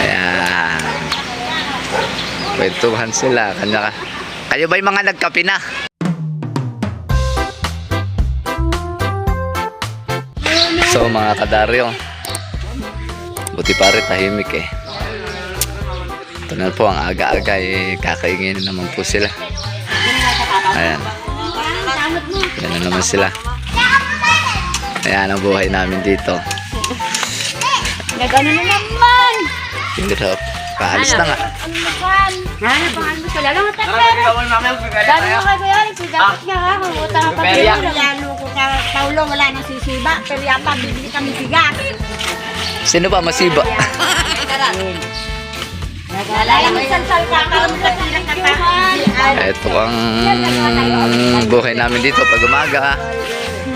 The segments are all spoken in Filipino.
Ayan. Kwentuhan sila. Kanya, kayo ba'y mga nagkape na? So mga kadaryo, buti pa rin tahimik eh. Ito na po, ang aga-aga eh, kakaingin naman po sila. Ayan. Yan na naman sila. Ayan ang buhay namin dito. Nagano na naman. Hirap. Paalis na nga. Ano naman? Ano bang ano sa lalo mo tatay? Dami mo kay kuya, sigapat nga ha, utang ang. Lalo ko sa Paulo, wala nang sisiba. Pero yata, bibili kami bigas. Sino ba masiba? Ka. Ito ang buhay namin dito pag umaga.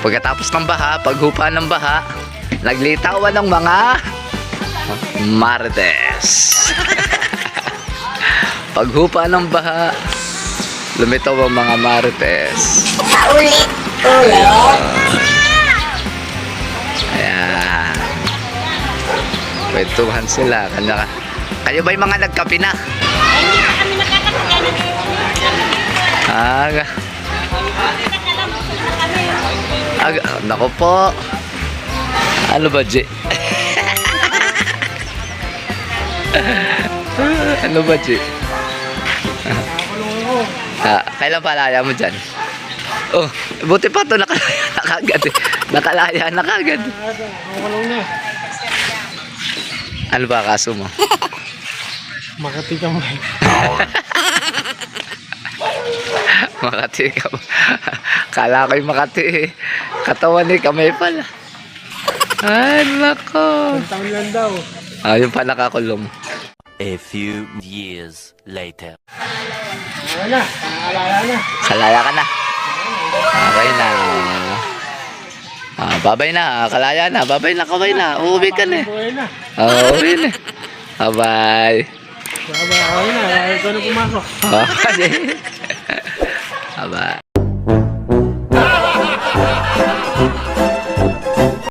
Pagkatapos ng baha, paghupa ng baha, naglitawan ng mga marites. paghupa ng baha, lumitaw ang mga marites. Ulit, ulit. Ayan. Kwentuhan sila. Kanya, kayo ba'y mga nagkape na? Aga. Aga. Nako po. Ano ba, J? Ano ba, J? ah, kailan palaya mo dyan? Oh, buti pa to nakalaya na kagad. eh. Nakalaya na kagad. Ano ba kaso mo? Makati ka mo. Makati ka. Kala ko'y Makati. Katawan ni kamay pala. Ay, nako. Taon lang daw. Ah, yung pa nakakulong. A few years later. Wala na. Naalala na. Kalaya ka na. Okay na. Ah, babay na. Kalaya na. Babay na. Kabay na. Uuwi ka na. Ah, uuwi na. Bye-bye. Baba, okay na. Ikaw na pumasok. Okay. Bye-bye.